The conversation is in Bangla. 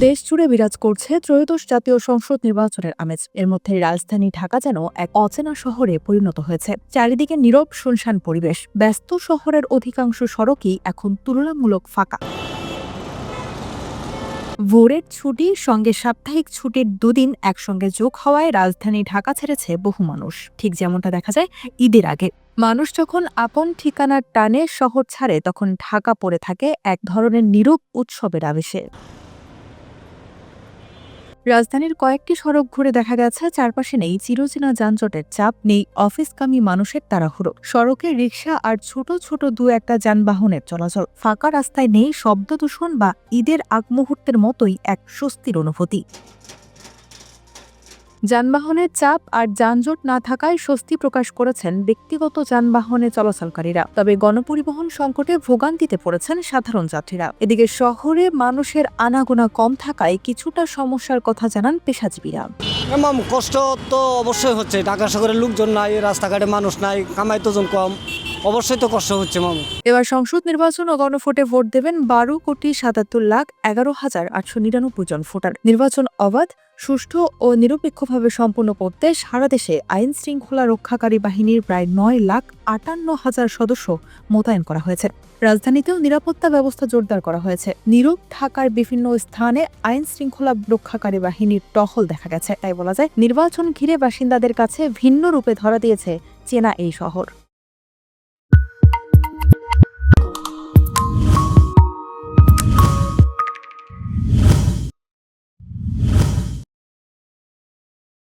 দেশ জুড়ে বিরাজ করছে ত্রয়োদশ জাতীয় সংসদ নির্বাচনের আমেজ। এর মধ্যে রাজধানী ঢাকা যেন এক অচেনা শহরে পরিণত হয়েছে। চারিদিকে নীরব শুনশান পরিবেশ। ব্যস্ত শহরের অধিকাংশ সড়কই এখন তুলনামূলক ফাঁকা। ভোরের ছুটি, সঙ্গে সাপ্তাহিক ছুটির দুদিন একসঙ্গে যোগ হওয়ায় রাজধানী ঢাকা ছেড়েছে বহু মানুষ। ঠিক যেমনটা দেখা যায় ঈদের আগে। মানুষ যখন আপন ঠিকানার টানে শহর ছাড়ে, তখন ঢাকা পড়ে থাকে এক ধরনের নীরব উৎসবের আবেশে। রাজধানীর কয়েকটি সড়ক ঘুরে দেখা গেছে, চারপাশে নেই চিরচেনা যানজটের চাপ, নেই অফিসকামী মানুষের তাড়াহুড়ো। সড়কে রিক্সা আর ছোট ছোট দু একটা যানবাহনের চলাচল। ফাঁকা রাস্তায় নেই শব্দ দূষণ বা ঈদের আগ মুহূর্তের মতোই এক স্বস্তির অনুভূতি। যানবাহনের চাপ আর যানজট না থাকায় স্বস্তি প্রকাশ করেছেন ব্যক্তিগত যানবাহনে চলাচলকারীরা। তবে গণপরিবহন সংকটে ভোগান্তিতে পড়েছেন সাধারণ যাত্রীরা। এদিকে শহরে মানুষের আনাগোনা কম থাকায় কিছুটা সমস্যার কথা জানান পেশাজীবীরা। কষ্ট তো অবশ্যই হচ্ছে। ঢাকা শহরের লোকজন নাই, রাস্তাঘাটে মানুষ নাই, কামাই তোজন কম। অবশ্যই তো কষ্ট হচ্ছে, মামু। এবার সংসদ নির্বাচন ও গণভোটে ভোট দেবেন বারো কোটি সাতাত্তর লাখ এগারো হাজার আটশো নিরানব্বই জন ভোটার। নির্বাচন অবাধ, সুষ্ঠু ও নিরপেক্ষভাবে সম্পন্ন করতে সারা দেশে আইন শৃঙ্খলা রক্ষাকারী বাহিনীর প্রায় নয় লাখ আটান্ন হাজার সদস্য মোতায়েন করা হয়েছে। রাজধানীতেও নিরাপত্তা ব্যবস্থা জোরদার করা হয়েছে। নীরব ঢাকার বিভিন্ন স্থানে আইন শৃঙ্খলা রক্ষাকারী বাহিনীর টহল দেখা গেছে। তাই বলা যায়, নির্বাচন ঘিরে বাসিন্দাদের কাছে ভিন্ন রূপে ধরা দিয়েছে চেনা এই শহর।